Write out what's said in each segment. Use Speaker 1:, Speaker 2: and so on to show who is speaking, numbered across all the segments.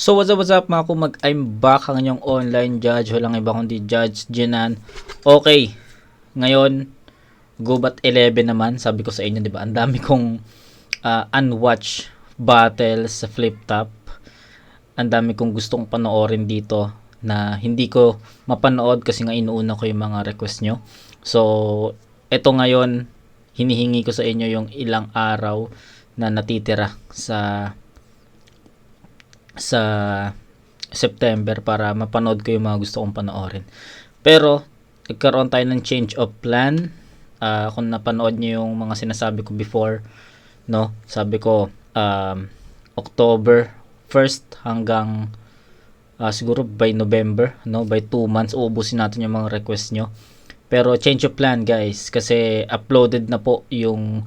Speaker 1: So what's up, what's up mga kumag, I'm back ang inyong online judge, walang iba kundi Judge Jinan. Okay, ngayon, Gubat 11 naman, sabi ko sa inyo, di ba? Ang dami kong ah, unwatched battles sa flip top. Ang dami kong gustong panoorin dito na hindi ko mapanood kasi nga inuuna ko yung mga request nyo. So, eto ngayon, hinihingi ko sa inyo yung ilang araw na natitira sa sa September para mapanood ko yung mga gusto kong panoorin. Pero, nagkaroon tayo ng change of plan. Ah, kung napanood nyo yung mga sinasabi ko before, no? Sabi ko, um, October 1st hanggang ah, siguro by November, no? By 2 months, uubusin natin yung mga request nyo. Pero change of plan guys, kasi uploaded na po yung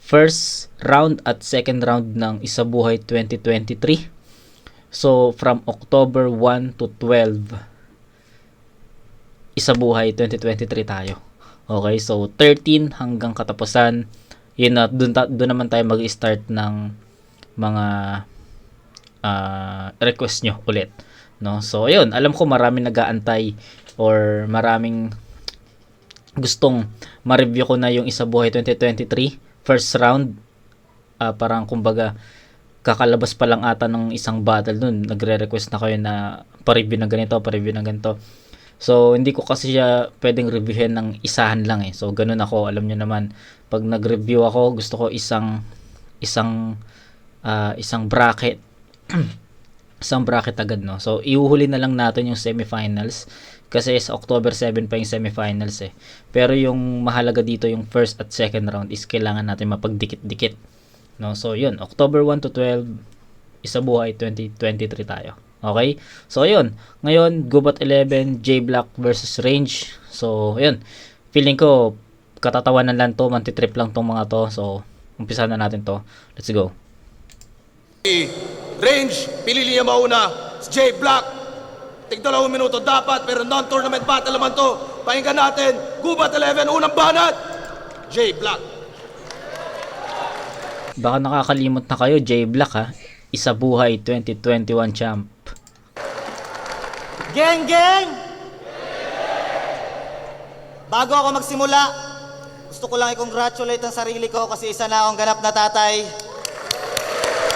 Speaker 1: first round at second round ng Isabuhay 2023. So, from October 1 to 12, Isabuhay 2023 tayo. Okay, so 13 hanggang katapusan, yun na, dun, dun naman tayo mag-start ng mga ah, request nyo ulit. No? So, ayun, alam ko marami nag-aantay or maraming gustong ma-review ko na yung Isabuhay 2023 first round. Ah, parang kumbaga kakalabas pa lang ata ng isang battle nun, nagre-request na kayo na pa-review ng ganito, pa-review ng ganito. So, hindi ko kasi siya pwedeng reviewin ng isahan lang eh. So, ganun ako. Alam nyo naman, pag nag-review ako, gusto ko isang, isang, ah, isang bracket. isang bracket agad, no? So, iuhuli na lang natin yung semifinals. Kasi sa October 7 pa yung semifinals eh. Pero yung mahalaga dito, yung first at second round is kailangan natin mapagdikit-dikit. No? So, yun. October 1 to 12, isa buhay 2023 tayo. Okay? So, yun. Ngayon, Gubat 11, J Black versus Range. So, yun. Feeling ko, katatawanan lang to, mantitrip lang tong mga to. So, umpisa na natin to. Let's go.
Speaker 2: Range, pinili niya mauna. Si Jay Black. Tig dalawang minuto dapat, pero non-tournament battle naman to. Pakinggan natin. Gubat 11, unang banat. Jay Black.
Speaker 1: Baka nakakalimot na kayo, J Black ha. Isa buhay 2021 champ.
Speaker 3: Geng, geng! Bago ako magsimula, gusto ko lang i-congratulate ang sarili ko kasi isa na akong ganap na tatay.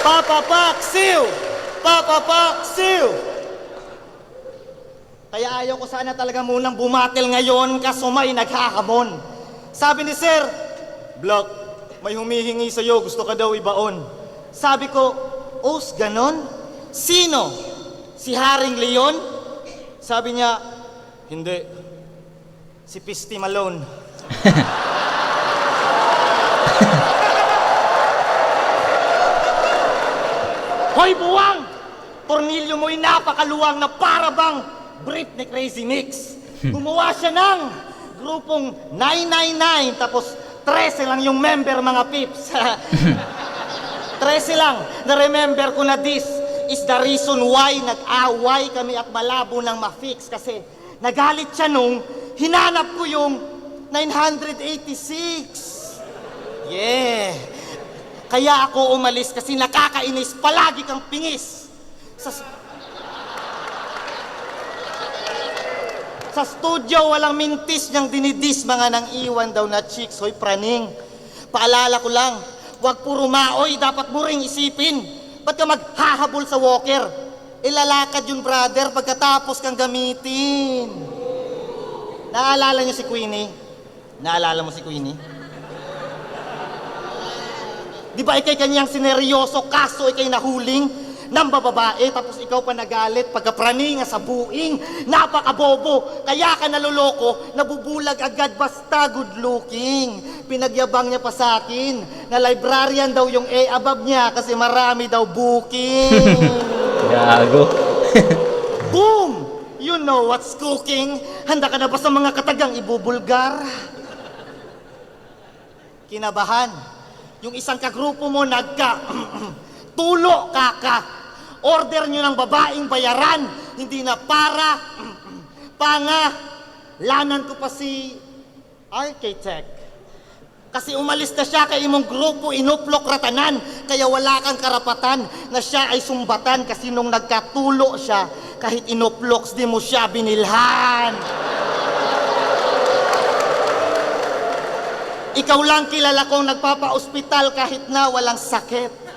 Speaker 3: Papa Paksiw! Papa Paksiw! Kaya ayaw ko sana talaga munang bumatil ngayon kaso may naghahamon. Sabi ni Sir, Block, may humihingi sa'yo, gusto ka daw ibaon. Sabi ko, Os, ganon? Sino? Si Haring Leon? Sabi niya, hindi. Si Pisti Malone. Hoy buwang! Tornilyo mo'y napakaluwang na para bang Britney Crazy Mix. Gumawa siya ng grupong 999 tapos 13 lang yung member mga pips. 13 lang. Na-remember ko na this is the reason why nag-away kami at malabo ng ma-fix kasi nagalit siya nung hinanap ko yung 986. Yeah. Kaya ako umalis kasi nakakainis palagi kang pingis. Sa, sa studio, walang mintis niyang dinidis mga nang iwan daw na chicks. Hoy, praning. Paalala ko lang, wag puro maoy, dapat mo ring isipin. Ba't ka maghahabol sa walker? Ilalakad yun, brother, pagkatapos kang gamitin. Naalala niyo si Queenie? Naalala mo si Queenie? Di ba ikay kanyang sineryoso kaso ikay nahuling ng bababae tapos ikaw pa nagalit pagkaprani nga sa buing napakabobo kaya ka naluloko nabubulag agad basta good looking pinagyabang niya pa sa akin na librarian daw yung A above niya kasi marami daw booking
Speaker 1: Gago.
Speaker 3: Boom! You know what's cooking? Handa ka na ba sa mga katagang ibubulgar? Kinabahan. Yung isang kagrupo mo nagka... tulo kaka. Order nyo ng babaeng bayaran. Hindi na para... panga. Lanan ko pa si architect. Kasi umalis na siya kay imong grupo inuplok ratanan. Kaya wala kang karapatan na siya ay sumbatan kasi nung nagkatulo siya, kahit inuploks di mo siya binilhan. Ikaw lang kilala kong nagpapa-ospital kahit na walang sakit.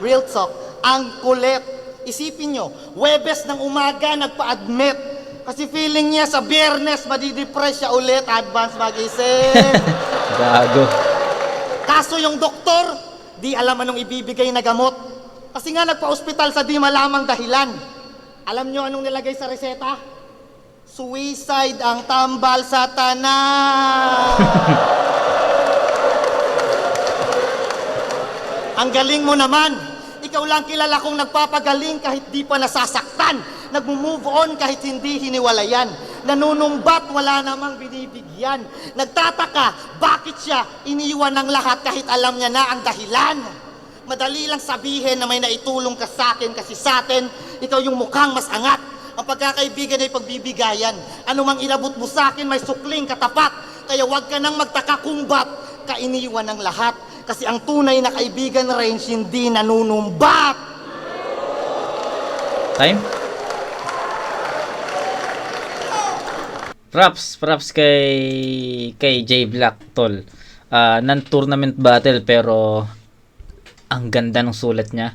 Speaker 3: Real talk, ang kulit. Isipin nyo, Webes ng umaga nagpa-admit. Kasi feeling niya sa biyernes madidepress siya ulit, advance mag-isip.
Speaker 1: Gago.
Speaker 3: Kaso yung doktor, di alam anong ibibigay na gamot. Kasi nga nagpa-ospital sa di malamang dahilan. Alam nyo anong nilagay sa reseta? Suicide ang tambal sa tanan. ang galing mo naman. Ikaw lang kilala kong nagpapagaling kahit di pa nasasaktan. Nagmo-move on kahit hindi hiniwalayan. Nanunumbat, wala namang binibigyan. Nagtataka, bakit siya iniwan ng lahat kahit alam niya na ang dahilan? Madali lang sabihin na may naitulong ka sa akin kasi sa atin, ikaw yung mukhang mas angat. Ang pagkakaibigan ay pagbibigayan. Ano mang ilabot mo sa akin, may sukling katapat. Kaya huwag ka nang magtaka kung ba't kainiwan ng lahat. Kasi ang tunay na kaibigan range hindi nanunumbat.
Speaker 1: Time? Props, props kay kay J Black tol. Ah, non-tournament battle pero ang ganda ng sulat niya.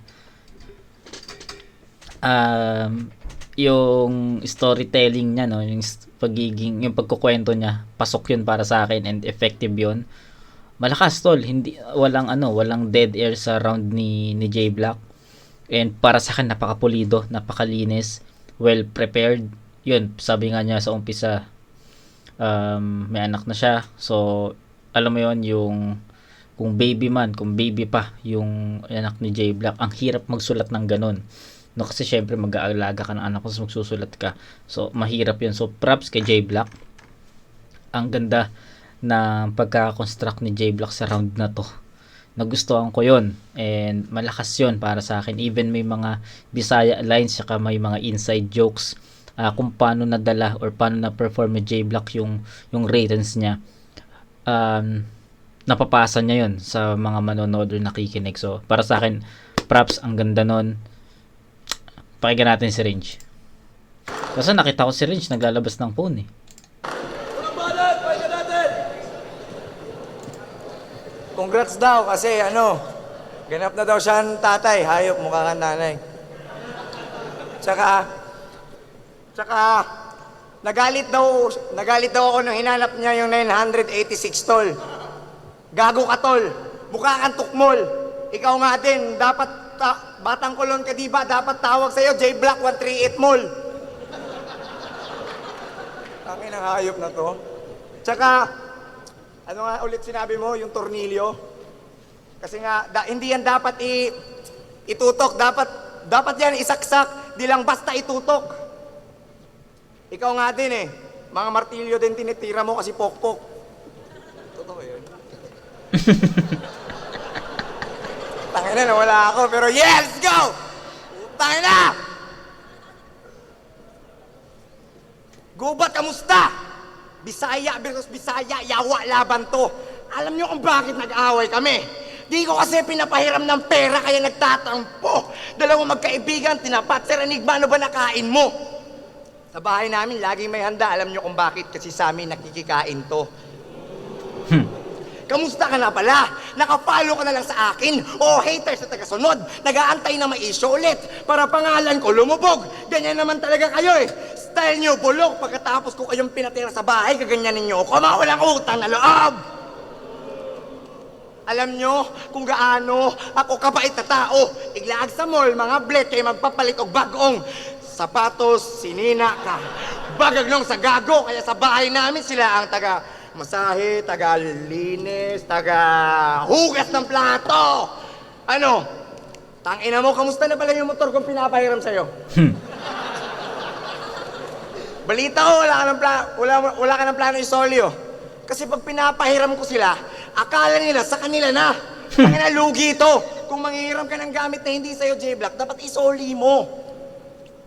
Speaker 1: Um, yung storytelling niya no, yung pagiging yung pagkukwento niya, pasok 'yun para sa akin and effective 'yun. Malakas tol, hindi walang ano, walang dead air sa round ni ni J Black. And para sa akin napakapulido, napakalinis, well prepared. 'Yun, sabi nga niya sa umpisa um, may anak na siya. So alam mo 'yon yung kung baby man, kung baby pa yung anak ni J Black, ang hirap magsulat ng ganun. No, kasi syempre mag-aalaga ka ng anak so magsusulat ka. So, mahirap yun. So, props kay J Black. Ang ganda na pagka-construct ni J Block sa round na to. Nagustuhan ko yon and malakas yon para sa akin. Even may mga Bisaya lines saka may mga inside jokes ah, kung paano nadala or paano na perform ni J Block yung yung ratings niya. Um, napapasa niya yon sa mga manonood or nakikinig. So, para sa akin, props ang ganda nun. Pakinggan natin si Range. Kasi nakita ko si Range naglalabas ng phone eh.
Speaker 2: Unang banat, pahinga natin!
Speaker 4: Congrats daw kasi ano, ganap na daw siya ng tatay, hayop mukha kang nanay. Tsaka, tsaka, nagalit daw, nagalit daw ako nung hinanap niya yung 986 tol. Gago ka tol, mukha kang tukmol. Ikaw nga din, dapat, ta- batang kolon ka di ba, dapat tawag sa'yo J Black 138 Mall. Tangin ang hayop na to. Tsaka, ano nga ulit sinabi mo, yung tornilyo? Kasi nga, da- hindi yan dapat i itutok. Dapat, dapat yan isaksak. Di lang basta itutok. Ikaw nga din eh. Mga martilyo din tinitira mo kasi pokpok. Totoo yun. Tangina na, wala ako. Pero yes, go! Tangina! Gubat, kamusta? Bisaya versus Bisaya, yawa laban to. Alam niyo kung bakit nag-away kami? Di ko kasi pinapahiram ng pera kaya nagtatampo. Dalawang magkaibigan, tinapat. Sir Enigma, ano ba nakain mo? Sa bahay namin, laging may handa. Alam niyo kung bakit? Kasi sa amin nakikikain to. Kamusta ka na pala? Nakapalo ka na lang sa akin? O haters sa tagasunod, nag-aantay na may issue ulit para pangalan ko lumubog. Ganyan naman talaga kayo eh. Style nyo bulok pagkatapos ko kayong pinatira sa bahay, gaganyanin nyo ako, mawalang utang na loob. Alam nyo kung gaano ako kabait na tao. Iglaag sa mall, mga bled kay magpapalit og bagong sapatos, sinina ka. Bagagnong sa gago, kaya sa bahay namin sila ang taga masahe, taga linis, taga hugas ng plato. Ano? Tangina mo, kamusta na pala yung motor kong pinapahiram sa'yo? Balita ko, wala ka ng, pla- wala, wala ka ng plano isolyo. Kasi pag pinapahiram ko sila, akala nila sa kanila na. Tangina, lugi ito. Kung manghihiram ka ng gamit na hindi sa'yo, J-Block, dapat isoli mo.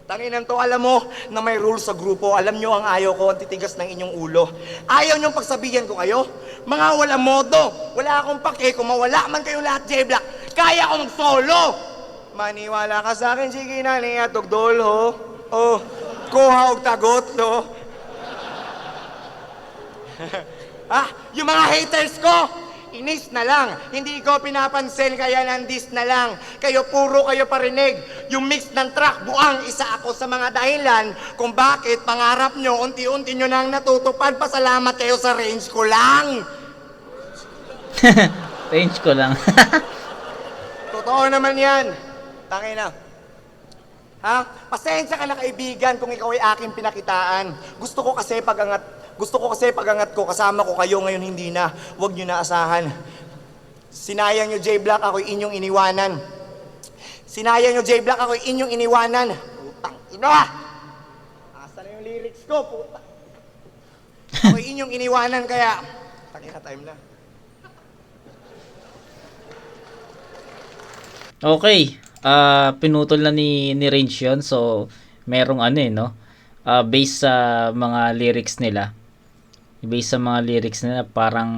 Speaker 4: Tanginan to, alam mo na may rules sa grupo. Alam nyo ang ayaw ko, ang titigas ng inyong ulo. Ayaw nyo pagsabihan ko kayo? Mga wala modo. Wala akong pake kung mawala man kayo lahat, J-Black. Kaya ko mag-solo. Maniwala ka sa akin, sige na, niya, tugdol, ho. Oh, kuha og tagot, lo. ah, yung mga haters ko, inis na lang. Hindi ko pinapansin, kaya nandis na lang. Kayo puro kayo parinig. Yung mix ng track, buang isa ako sa mga dahilan kung bakit pangarap nyo, unti-unti nyo nang natutupad. Pasalamat kayo sa range ko lang.
Speaker 1: Range ko lang.
Speaker 4: Totoo naman yan. Tangay na. Ha? Pasensya ka na kaibigan kung ikaw ay aking pinakitaan. Gusto ko kasi pagangat, gusto ko kasi pagangat ko kasama ko kayo ngayon hindi na. Huwag niyo na asahan. Sinayang niyo J Black ako'y inyong iniwanan. Sinayang niyo J Black ako'y inyong iniwanan. Putang ina! Asa na yung lyrics ko, puta? Ako'y inyong iniwanan kaya... Tangina time na.
Speaker 1: Okay. Ah, pinutol na ni ni Range 'yon. So, merong ano eh, no? Ah, based sa mga lyrics nila. Based sa mga lyrics nila, parang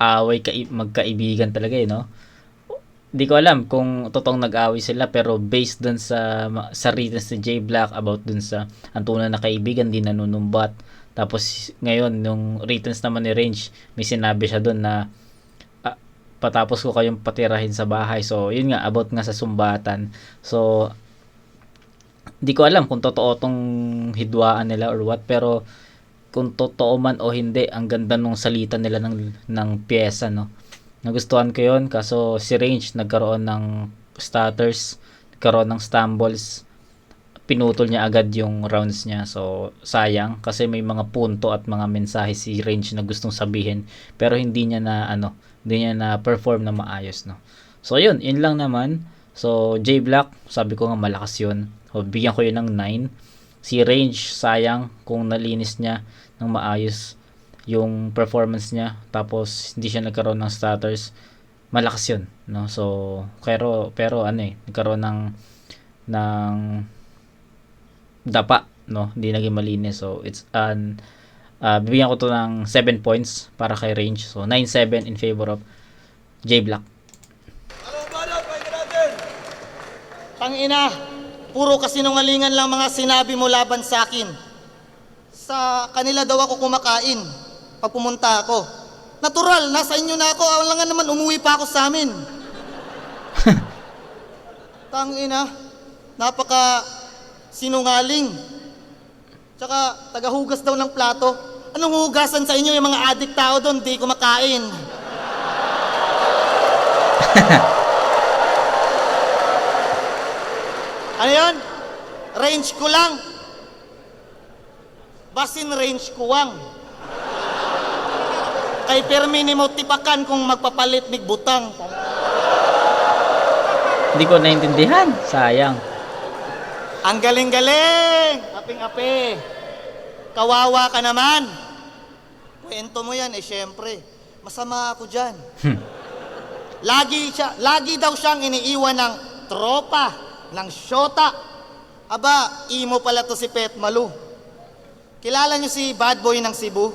Speaker 1: away ka magkaibigan talaga eh, no? Di ko alam kung totoong nag-away sila pero based dun sa sa writings ni J Black about dun sa ang tunay na kaibigan di nanunumbat. Tapos ngayon nung writings naman ni Range, may sinabi siya dun na patapos ko kayong patirahin sa bahay. So, yun nga, about nga sa sumbatan. So, di ko alam kung totoo tong hidwaan nila or what, pero kung totoo man o hindi, ang ganda nung salita nila ng, ng pyesa, no? Nagustuhan ko yun, kaso si Range nagkaroon ng stutters, nagkaroon ng stumbles, pinutol niya agad yung rounds niya. So, sayang kasi may mga punto at mga mensahe si Range na gustong sabihin pero hindi niya na ano, hindi niya na perform na maayos, no. So, yun, yun lang naman. So, J Black, sabi ko nga malakas yun. So, bigyan ko yun ng 9. Si Range, sayang kung nalinis niya ng maayos yung performance niya tapos hindi siya nagkaroon ng stutters malakas yun no so pero pero ano eh nagkaroon ng ng dapa no hindi naging malinis so it's an uh, bibigyan ko to ng 7 points para kay range so 9-7 in favor of J Black!
Speaker 3: Tangina, puro kasinungalingan lang mga sinabi mo laban sa akin. Sa kanila daw ako kumakain pag pumunta ako. Natural, nasa inyo na ako. Alam nga naman, umuwi pa ako sa amin. Tangina, napaka sinungaling. Tsaka, tagahugas daw ng plato. Anong hugasan sa inyo yung mga adik tao doon? Di kumakain. Ano yun? Range ko lang. Basin range ko lang. Kay permi mo tipakan kung magpapalit mig butang.
Speaker 1: hindi ko naintindihan sayang
Speaker 3: Ang galing-galing! Aping-ape. Kawawa ka naman. Kwento mo yan, eh syempre. Masama ako dyan. lagi, siya, lagi daw siyang iniiwan ng tropa, ng syota. Aba, imo pala to si Pet Malu. Kilala niyo si bad boy ng Cebu?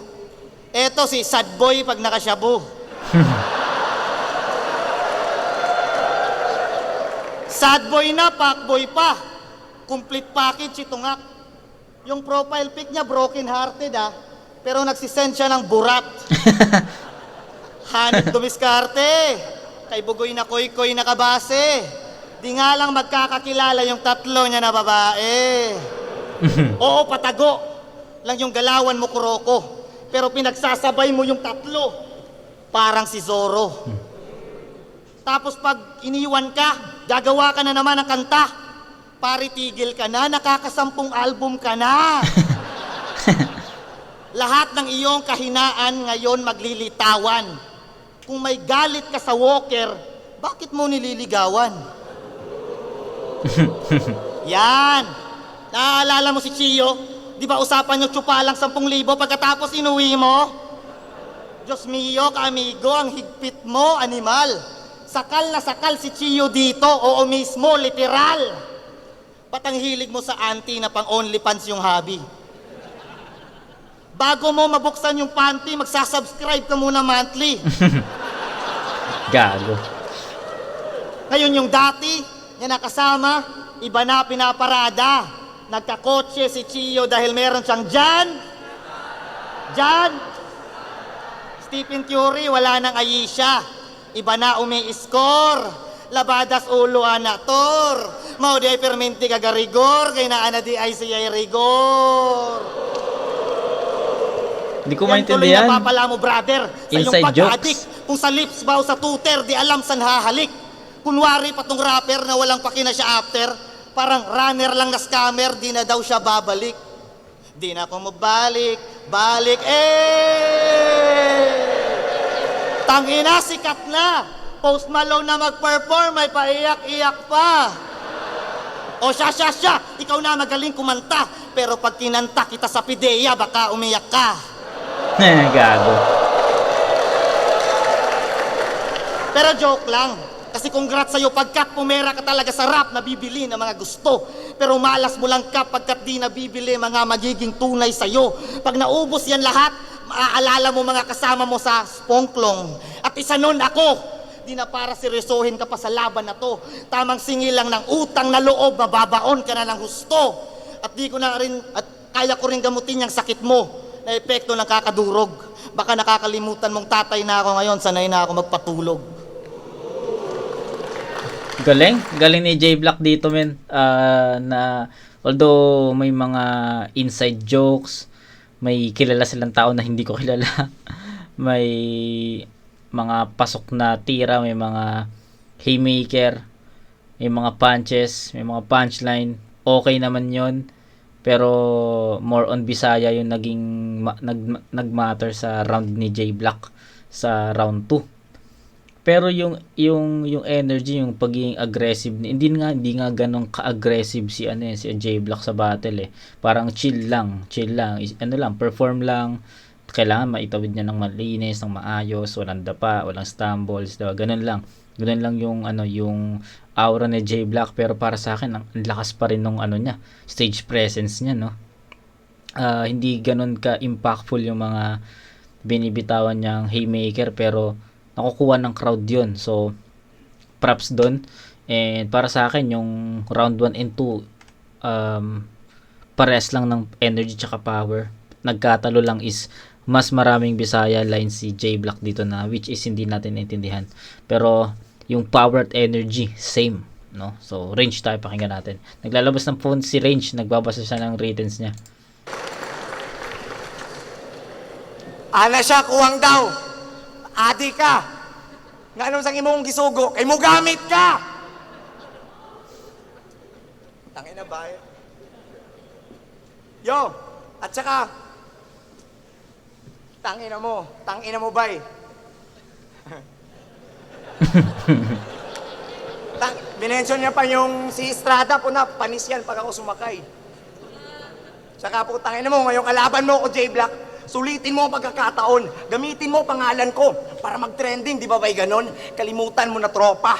Speaker 3: Eto si sad boy pag nakasyabu. sad boy na, pak boy pa. Complete package ito nga. Yung profile pic niya broken hearted ah. Pero nagsisend siya ng burat. Hanip dumiskarte. Kay Bugoy na koy-koy nakabase. Di nga lang magkakakilala yung tatlo niya na babae. Oo, patago. Lang yung galawan mo, Kuroko. Pero pinagsasabay mo yung tatlo. Parang si Zorro. Tapos pag iniwan ka, gagawa ka na naman ng kanta. Pari tigil ka na, nakakasampung album ka na. Lahat ng iyong kahinaan ngayon maglilitawan. Kung may galit ka sa walker, bakit mo nililigawan? Yan! Naaalala mo si Chio? Di ba usapan yung tsupa lang 10,000 pagkatapos inuwi mo? Diyos mio, amigo, ang higpit mo, animal. Sakal na sakal si Chio dito, oo mismo, literal. Patang hilig mo sa auntie na pang OnlyFans yung hobby. Bago mo mabuksan yung panty, magsasubscribe ka muna monthly.
Speaker 1: Gago.
Speaker 3: Ngayon yung dati, niya nakasama, iba na pinaparada. Nagkakotse si Chio dahil meron siyang dyan. Dyan. Stephen Curry, wala nang Ayesha. Iba na umi-score. Labadas ulo anator. Mau di ay perminti kagarigor, kay na ana di ay siya rigor.
Speaker 1: Hindi ko
Speaker 3: Yan tuloy
Speaker 1: maintindihan.
Speaker 3: napapala mo, brother. Sa iyong
Speaker 1: Inside
Speaker 3: pag-addict.
Speaker 1: jokes.
Speaker 3: Kung sa lips ba o sa tuter, di alam saan hahalik. Kunwari pa tong rapper na walang pakina siya after, parang runner lang na scammer, di na daw siya babalik. Di na ako mabalik, balik, eh! Tangina, sikat na! Post Malone na mag-perform, may paiyak-iyak pa. O siya, siya, siya, ikaw na magaling kumanta. Pero pag kinanta kita sa pideya, baka umiyak ka.
Speaker 1: Gago.
Speaker 3: Pero joke lang. Kasi congrats sa'yo pagkat pumera ka talaga sa rap na bibili ng mga gusto. Pero malas mo lang ka pagkat di nabibili mga magiging tunay sa'yo. Pag naubos yan lahat, maaalala mo mga kasama mo sa spongklong. At isa nun ako. Di na para seryosohin ka pa sa laban na to. Tamang singil lang ng utang na loob, mababaon ka na ng husto. At di ko na rin, at kaya ko rin gamutin yung sakit mo na epekto ng kakadurog. Baka nakakalimutan mong tatay na ako ngayon, sanay na ako magpatulog.
Speaker 1: Galing. Galing ni J Black dito, men. Ah, na although may mga inside jokes, may kilala silang tao na hindi ko kilala. may mga pasok na tira, may mga haymaker, may mga punches, may mga punchline. Okay naman 'yon. Pero more on Bisaya yung naging ma- nag nagmatter sa round ni J Black sa round 2. Pero yung yung yung energy, yung pagiging aggressive, hindi nga hindi nga ganun ka-aggressive si ano eh, si J Block sa battle eh. Parang chill lang, chill lang, ano lang, perform lang. Kailangan maitawid niya ng malinis, ng maayos, walang dapa, walang stumbles, diba? Ganun lang. Ganun lang yung ano, yung aura ni J Block pero para sa akin ang lakas pa rin nung ano niya, stage presence niya, no. Ah, hindi ganun ka impactful yung mga binibitawan niyang haymaker pero nakukuha ng crowd yun. So, props doon. And para sa akin, yung round 1 and 2, um, pares lang ng energy tsaka power. Nagkatalo lang is mas maraming Bisaya lines si J Black dito na which is hindi natin naintindihan. Pero yung power at energy, same. No? So, range tayo, pakinggan natin. Naglalabas ng phone si Range, nagbabasa siya ng ratings niya.
Speaker 4: Ana siya, kuwang daw. Adi ka. Nga anong sang imong gisugo, kay mo gamit ka. Tangina ba? Yo, at saka, tangina mo, tangina mo bay. Tang, binention niya pa yung si Estrada po na panis yan pag ako sumakay. Saka po, tangina mo, ngayong kalaban mo ko, J-Black, sulitin mo ang pagkakataon. Gamitin mo pangalan ko para mag-trending, di ba ba'y ganon? Kalimutan mo na tropa.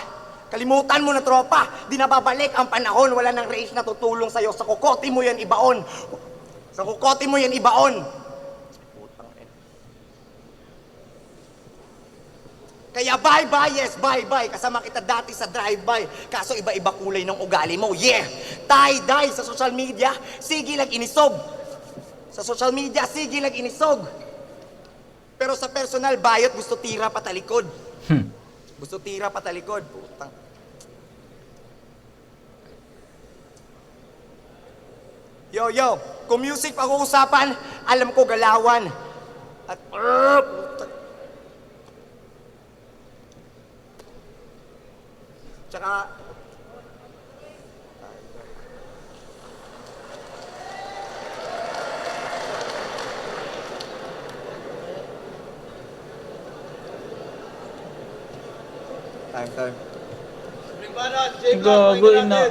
Speaker 4: Kalimutan mo na tropa. Di na babalik ang panahon. Wala nang race na tutulong sa'yo. Sa kukote mo yan ibaon. Sa kukote mo yan ibaon. Putang ina. Kaya bye-bye, yes, bye-bye. Kasama kita dati sa drive-by. Kaso iba-iba kulay ng ugali mo. Yeah! Tie-dye sa social media. Sige lang inisog. Sa social media, sige lang inisog. Pero sa personal, bayot gusto tira patalikod.
Speaker 1: Hmm.
Speaker 4: Gusto tira patalikod. Putang. Yo, yo, kung music pag-uusapan, alam ko galawan. At, uh, putang. Tsaka, time, time.
Speaker 1: Gago ina.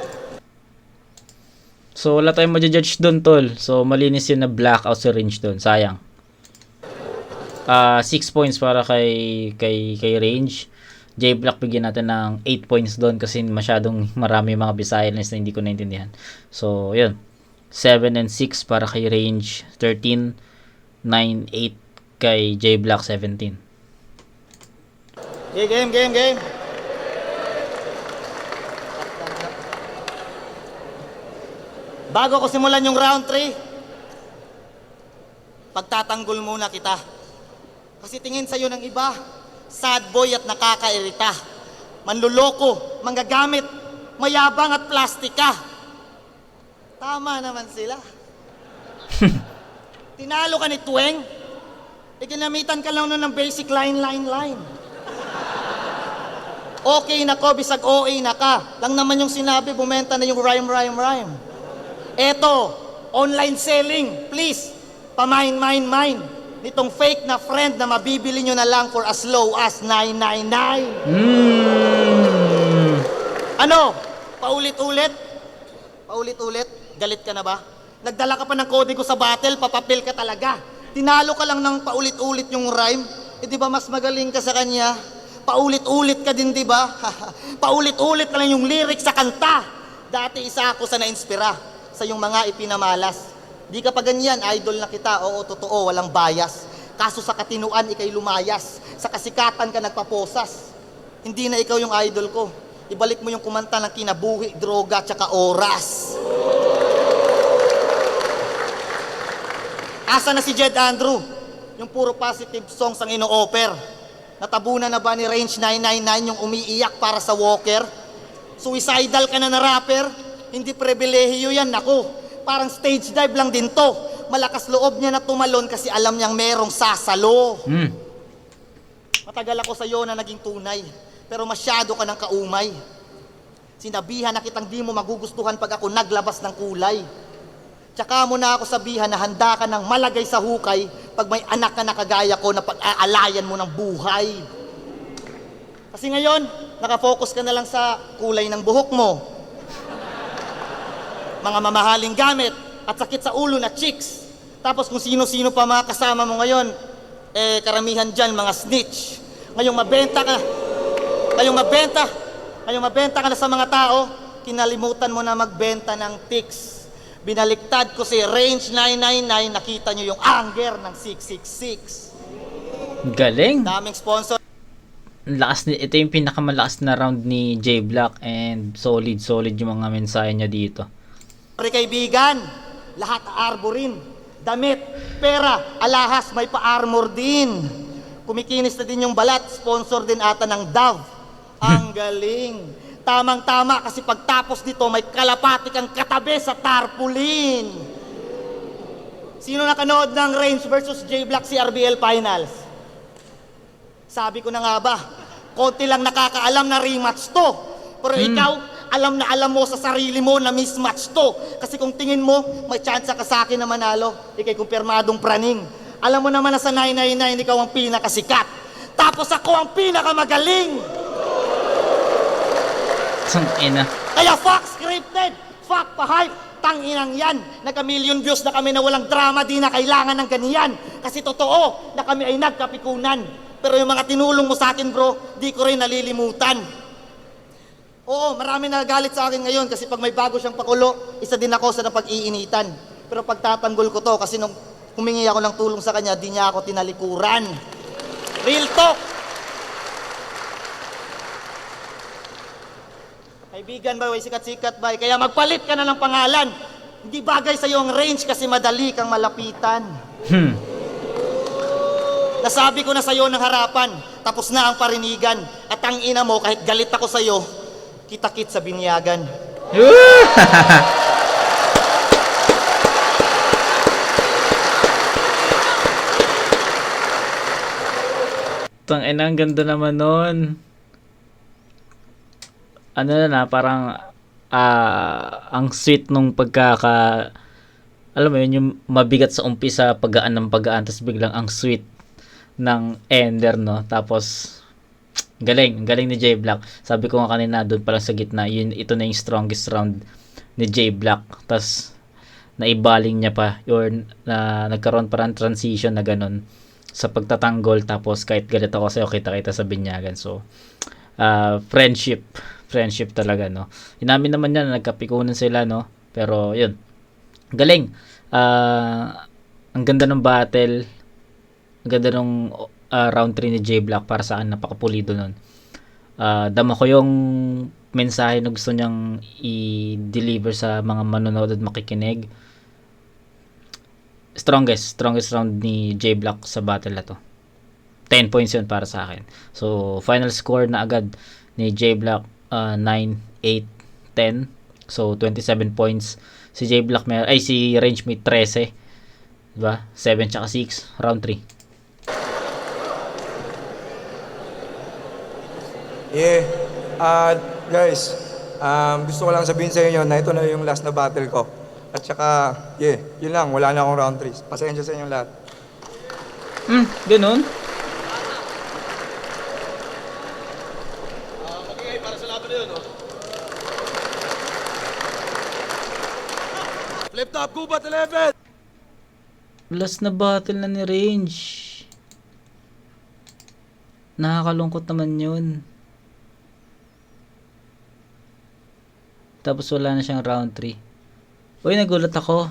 Speaker 1: So wala tayong ma-judge doon tol. So malinis yun na blackout si range doon. Sayang. Ah 6 points para kay kay kay range. J Black bigyan natin ng 8 points doon kasi masyadong marami mga Bisaya lines na hindi ko naintindihan. So, yun. 7 and 6 para kay Range 13, 9, 8 kay J Black 17.
Speaker 3: Okay, game, game, game. Bago ko simulan yung round 3, pagtatanggol muna kita. Kasi tingin sa'yo ng iba, sad boy at nakakairita. Manluloko, manggagamit, mayabang at plastika. Tama naman sila. Tinalo ka ni Tuweng, ikinamitan ka lang nun ng basic line, line, line. Okay na ko, bisag OA na ka. Lang naman yung sinabi, bumenta na yung rhyme, rhyme, rhyme. Eto, online selling, please, pamine, mine, mine. Nitong fake na friend na mabibili nyo na lang for as low as 999.
Speaker 1: Mm.
Speaker 3: Ano? Paulit-ulit? Paulit-ulit? Galit ka na ba? Nagdala ka pa ng kode ko sa battle, papapil ka talaga. Tinalo ka lang ng paulit-ulit yung rhyme. Eh di ba mas magaling ka sa kanya? Paulit-ulit ka din, di ba? paulit-ulit ka lang yung lyrics sa kanta. Dati isa ako sa na-inspira sa yung mga ipinamalas. Di ka pa ganyan, idol na kita. Oo, totoo, walang bias. Kaso sa katinuan, ikay lumayas. Sa kasikatan ka nagpaposas. Hindi na ikaw yung idol ko. Ibalik mo yung kumanta ng kinabuhi, droga, tsaka oras. Asa na si Jed Andrew? Yung puro positive songs ang ino-offer. Natabunan na ba ni Range 999 yung umiiyak para sa Walker? Suicidal ka na na rapper? Hindi pribilehiyo yan, nako. Parang stage dive lang din to. Malakas loob niya na tumalon kasi alam niyang merong sasalo.
Speaker 1: Mm.
Speaker 3: Matagal ako sa iyo na naging tunay, pero masyado ka ng kaumay. Sinabihan na kitang di mo magugustuhan pag ako naglabas ng kulay. Tsaka mo na ako sabihan na handa ka ng malagay sa hukay pag may anak ka na kagaya ko na pag-aalayan mo ng buhay. Kasi ngayon, nakafocus ka na lang sa kulay ng buhok mo. Mga mamahaling gamit at sakit sa ulo na chicks. Tapos kung sino-sino pa mga kasama mo ngayon, eh karamihan dyan mga snitch. Ngayong mabenta ka, ngayong mabenta, ngayong mabenta ka na sa mga tao, kinalimutan mo na magbenta ng ticks. Binaliktad ko si Range 999, nakita nyo yung anger ng 666.
Speaker 1: Galing.
Speaker 3: Daming sponsor.
Speaker 1: Lakas ni ito yung pinakamalakas na round ni J Black and solid solid yung mga mensahe niya dito.
Speaker 3: Pre kaibigan, lahat arborin, damit, pera, alahas, may pa-armor din. Kumikinis na din yung balat, sponsor din ata ng Dove. Ang galing. Tamang-tama kasi pagtapos nito may kalapati kang katabi sa tarpaulin. Sino nakanood ng Range versus J Black CRBL Finals? Sabi ko na nga ba, konti lang nakakaalam na rematch to. Pero ikaw, alam na alam mo sa sarili mo na mismatch to. Kasi kung tingin mo, may chance ka sa akin na manalo. Ikay kumpirmadong praning. Alam mo naman na sa 999, ikaw ang pinakasikat. Tapos ako ang pinakamagaling.
Speaker 1: Sang ina.
Speaker 3: Kaya fuck scripted, fuck pa-hype, tanginang yan. Nagka-million views na kami na walang drama, di na kailangan ng ganyan. Kasi totoo na kami ay nagkapikunan. Pero yung mga tinulong mo sa akin bro, di ko rin nalilimutan. Oo, marami na galit sa akin ngayon kasi pag may bago siyang pakulo, isa din ako sa napag-iinitan. Pero pagtatanggol ko to kasi nung humingi ako ng tulong sa kanya, di niya ako tinalikuran. Real talk! Kaibigan ba, sikat-sikat ba? Kaya magpalit ka na ng pangalan. Hindi bagay sa ang range kasi madali kang malapitan.
Speaker 1: Hmm.
Speaker 3: Nasabi ko na sa iyo ng harapan, tapos na ang parinigan. At ang ina mo, kahit galit ako sa iyo, kita-kit sa binyagan.
Speaker 1: Tang ina, ang ganda naman nun. Ano na na, parang ah, ang sweet nung pagkaka alam mo yun, yung mabigat sa umpisa, paggaan ng paggaan, tapos biglang ang sweet ng ender, no? Tapos, galing, galing ni J Black. Sabi ko nga kanina, doon pala sa gitna, yun, ito na yung strongest round ni J Black. Tapos, naibaling niya pa, or na, nagkaroon parang transition na ganun sa pagtatanggol tapos kahit galit ako sa'yo kita kita sa binyagan so ah, friendship. Friendship talaga, no? Inamin naman niya na nagkapikunan sila, no? Pero, yun. Galing. Ah, ang ganda ng battle. Ang ganda ng ah, round 3 ni J Black para sa akin napakapulido nun. Ah, dama ko yung mensahe na gusto niyang i-deliver sa mga manonood at makikinig. Strongest, strongest round ni J Black sa battle na to. 10 points yun para sa akin. So, final score na agad ni J Black ah, 9, 8, 10. So, 27 points. Si J Black may, ay si Range may 13. Diba? 7 tsaka 6. Round 3.
Speaker 5: Yeah. Ah, guys, um, gusto ko lang sabihin sa inyo na ito na yung last na battle ko. At saka, yeah, yun lang, wala na akong round 3. Pasensya sa inyong lahat.
Speaker 1: Hmm, ganun.
Speaker 2: Yun, oh. Flip top, Gubat 11!
Speaker 1: Last na battle na ni Range. Nakakalungkot naman yun. Tapos wala na siyang round 3. Uy, nagulat ako.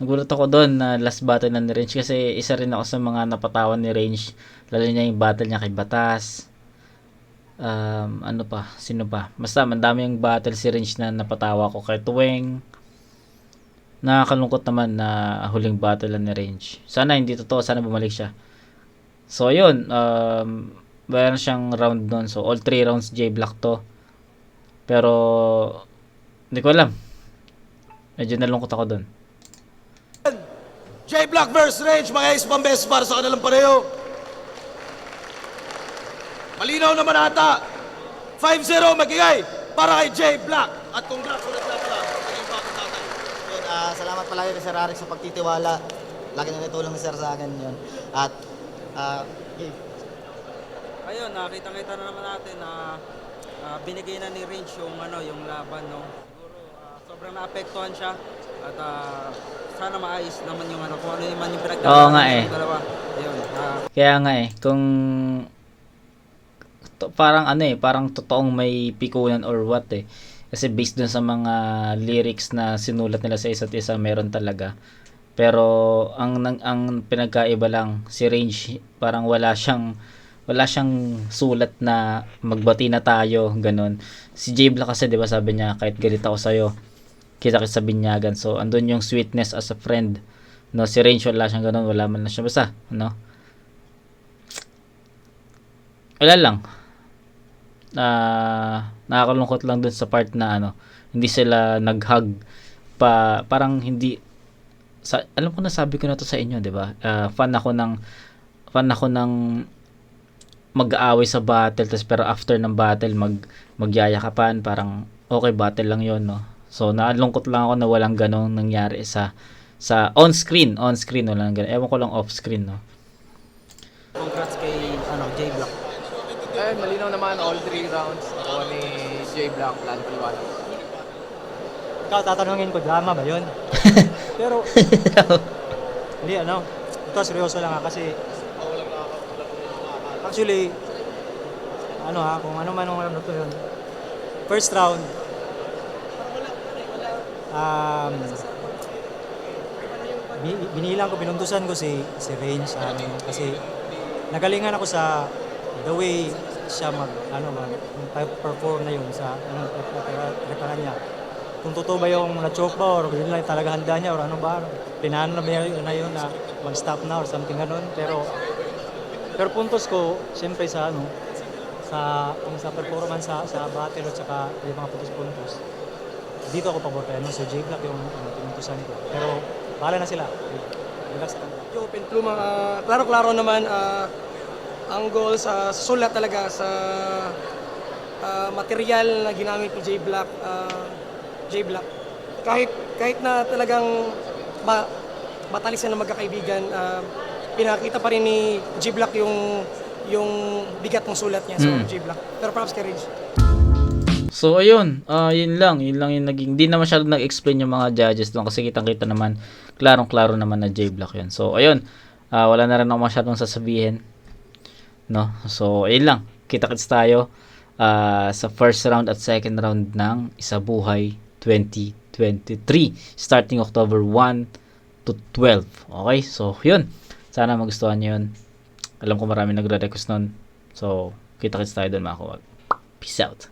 Speaker 1: Nagulat ako doon na last battle na ni Range kasi isa rin ako sa mga napatawan ni Range. Lalo niya yung battle niya kay Batas. Um, ano pa? Sino pa? Basta, mandami yung battle si Range na napatawa ko kay Tuwing. Nakakalungkot naman na huling battle lang ni Range. Sana hindi totoo, sana bumalik siya. So, ayun. Um, mayroon siyang round doon. So, all three rounds J Black to. Pero, hindi ko alam. Medyo nalungkot ako doon.
Speaker 2: J Black versus Range, mga ace pambes para sa kanilang pareho. Malinaw naman ata. 5-0 magigay para kay J Black. At congrats ulit nga pala.
Speaker 3: Yun, ah, salamat palagi kay Sir Arik sa pagtitiwala. Lagi na natulong ni Sir sa akin yun. At, ah, eh,
Speaker 6: Ayun, nakita-kita na naman natin na ah, binigay na ni Range yung ano, yung laban, no. Siguro ah, sobrang naapektuhan siya at ah, sana maayos naman yung ano kung ano yung man yung pinagdaanan
Speaker 1: Oo nga eh.
Speaker 6: dalawa. Ayun. ah,
Speaker 1: Kaya nga eh, kung to- parang ano eh, parang totoong may pikunan or what eh. Kasi based dun sa mga lyrics na sinulat nila sa isa't isa, meron talaga. Pero ang nang ang pinagkaiba lang si Range parang wala siyang wala siyang sulat na magbati na tayo, ganun. Si J Black kasi 'di ba sabi niya kahit galit ako sa kita kita sa binyagan. So andun yung sweetness as a friend. No, si Range wala siyang ganun, wala man na siya basta, no? wala lang. Ah, nakakalungkot lang dun sa part na ano, hindi sila nag-hug pa parang hindi sa alam ko na sabi ko na to sa inyo, 'di ba? Ah, fan ako ng fan ako ng mag-aaway sa battle tapos pero after ng battle mag magyayakapan parang okay battle lang 'yon, no. So naalungkot lang ako na walang ganong nangyari sa sa on screen, on screen walang ganun. Ewan ko lang off screen, no.
Speaker 6: congrats kay ano, J Block.
Speaker 7: Eh, malinaw naman all three rounds. Ako ni J Black, plan paliwanag.
Speaker 8: Ikaw, tatanungin ko, drama ba yun? Pero, hindi ano, ito seryoso lang ha, kasi, actually, ano ha, kung ano man ang ano to yun, first round, um, bi- binilang ko, binuntusan ko si, si Range, ano, kasi, nagalingan ako sa the way siya mag ano mag perform na yun sa ano prepara niya. Kung totoo ba yung na-choke ba or yun lang talaga handa niya or ano ba pinano na ba yun na yun na mag-stop na or something ganun. Pero pero puntos ko siyempre sa ano sa kung sa performance sa sa battle at saka yung mga puntos-puntos dito ako pabor kay ano so J Black yung ano, pinuntusan ko. Pero bahala na sila. Relax lang
Speaker 9: Yung open pluma, ah, klaro-klaro naman ah, ang goal sa, sulat talaga sa ah, material na ginamit ni J Black ah, J Black kahit kahit na talagang ba, batalisan na magkakaibigan ah, pinakita pa rin ni J Black yung yung bigat ng sulat niya so
Speaker 1: Mm.
Speaker 9: J Black pero props kay Rage
Speaker 1: So ayun, ah yun lang, yun lang yung naging, di na masyado nag-explain yung mga judges doon kasi kitang-kita naman, klarong-klaro naman na J-Block yun. So ayun, ah wala na rin ako masyadong sasabihin. No? So ayun lang. kita-kits tayo ah, sa first round at second round ng Isabuhay 2023 starting October 1 to 12. Okay? So, yun. Sana magustuhan nyo yun. Alam ko marami nagre-request nun. So, kita-kits tayo doon mga kawag. Peace out.